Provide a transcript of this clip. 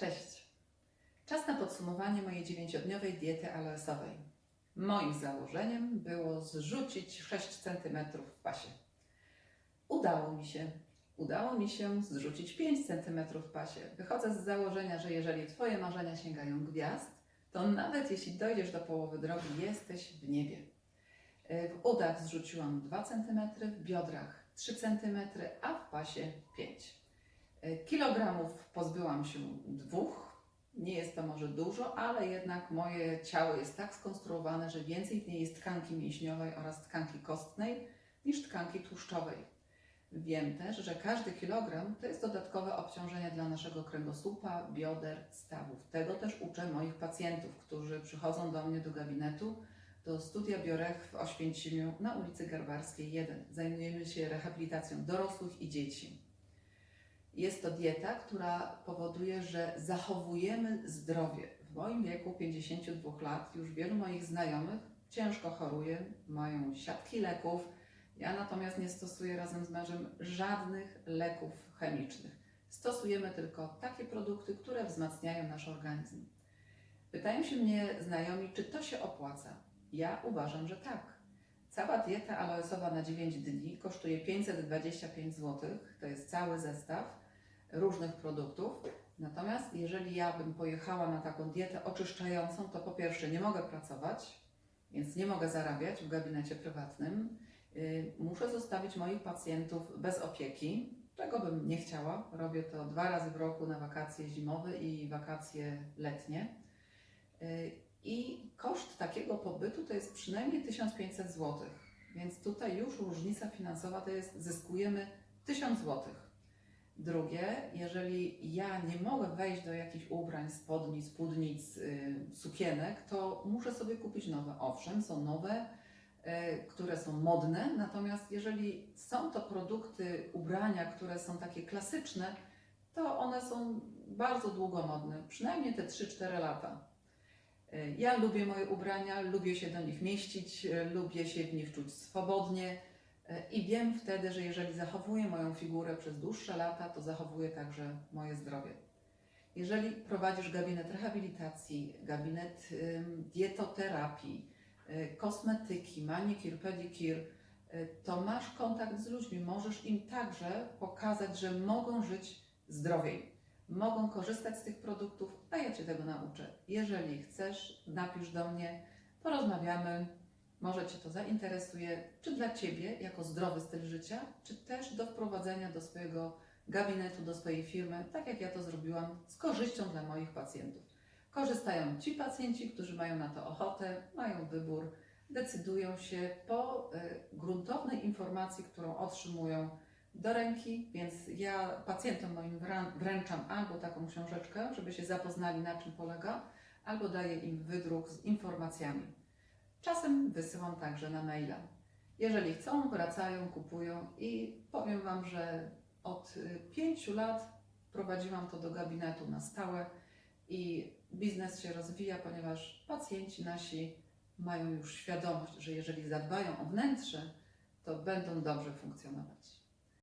Cześć. Czas na podsumowanie mojej dziewięciodniowej diety aloesowej. Moim założeniem było zrzucić 6 cm w pasie. Udało mi się. Udało mi się zrzucić 5 cm w pasie. Wychodzę z założenia, że jeżeli Twoje marzenia sięgają gwiazd, to nawet jeśli dojdziesz do połowy drogi, jesteś w niebie. W udach zrzuciłam 2 cm, w biodrach 3 cm, a w pasie 5 Kilogramów pozbyłam się dwóch. Nie jest to może dużo, ale jednak moje ciało jest tak skonstruowane, że więcej w niej jest tkanki mięśniowej oraz tkanki kostnej niż tkanki tłuszczowej. Wiem też, że każdy kilogram to jest dodatkowe obciążenie dla naszego kręgosłupa, bioder, stawów. Tego też uczę moich pacjentów, którzy przychodzą do mnie do gabinetu, do studia Biorech w Oświęcimiu na ulicy Garbarskiej 1. Zajmujemy się rehabilitacją dorosłych i dzieci. Jest to dieta, która powoduje, że zachowujemy zdrowie. W moim wieku 52 lat już wielu moich znajomych ciężko choruje, mają siatki leków. Ja natomiast nie stosuję razem z mężem żadnych leków chemicznych. Stosujemy tylko takie produkty, które wzmacniają nasz organizm. Pytają się mnie znajomi, czy to się opłaca. Ja uważam, że tak. Cała dieta aloesowa na 9 dni kosztuje 525 zł. To jest cały zestaw różnych produktów. Natomiast jeżeli ja bym pojechała na taką dietę oczyszczającą, to po pierwsze nie mogę pracować, więc nie mogę zarabiać w gabinecie prywatnym. Yy, Muszę zostawić moich pacjentów bez opieki, czego bym nie chciała. Robię to dwa razy w roku na wakacje zimowe i wakacje letnie. Yy, I koszt takiego pobytu to jest przynajmniej 1500 zł. Więc tutaj już różnica finansowa to jest zyskujemy 1000 zł. Drugie, jeżeli ja nie mogę wejść do jakichś ubrań, spodni, spódnic, y, sukienek, to muszę sobie kupić nowe. Owszem, są nowe, y, które są modne, natomiast jeżeli są to produkty, ubrania, które są takie klasyczne, to one są bardzo długo modne, przynajmniej te 3-4 lata. Y, Ja lubię moje ubrania, lubię się do nich mieścić, lubię się w nich czuć swobodnie. E, I wiem wtedy, że jeżeli zachowuję moją figurę przez dłuższe lata, to zachowuję także moje zdrowie. Jeżeli prowadzisz gabinet rehabilitacji, gabinet dietoterapii, y, kosmetyki, manikir, pedikir, y, to masz kontakt z ludźmi. Możesz im także pokazać, że mogą żyć zdrowiej, mogą korzystać z tych produktów, a ja Cię tego nauczę. Jeżeli chcesz, napisz do mnie, porozmawiamy, może Cię to zainteresuje, czy dla Ciebie jako zdrowy styl życia, czy też do wprowadzenia do swojego gabinetu, do swojej firmy, tak jak ja to zrobiłam, z korzyścią dla moich pacjentów. Korzystają ci pacjenci, którzy mają na to ochotę, mają wybór, decydują się po y, gruntownej informacji, którą otrzymują do ręki, więc ja pacjentom moim wrę- wręczam albo taką książeczkę, żeby się zapoznali na czym polega, albo daję im wydruk z informacjami. Czasem wysyłam także na maila. Jeżeli chcą, wracają, kupują i powiem Wam, że od y, pięciu lat prowadziłam to do gabinetu na stałe i biznes się rozwija, ponieważ pacjenci nasi mają już świadomość, że jeżeli zadbają o wnętrze, to będą dobrze funkcjonować.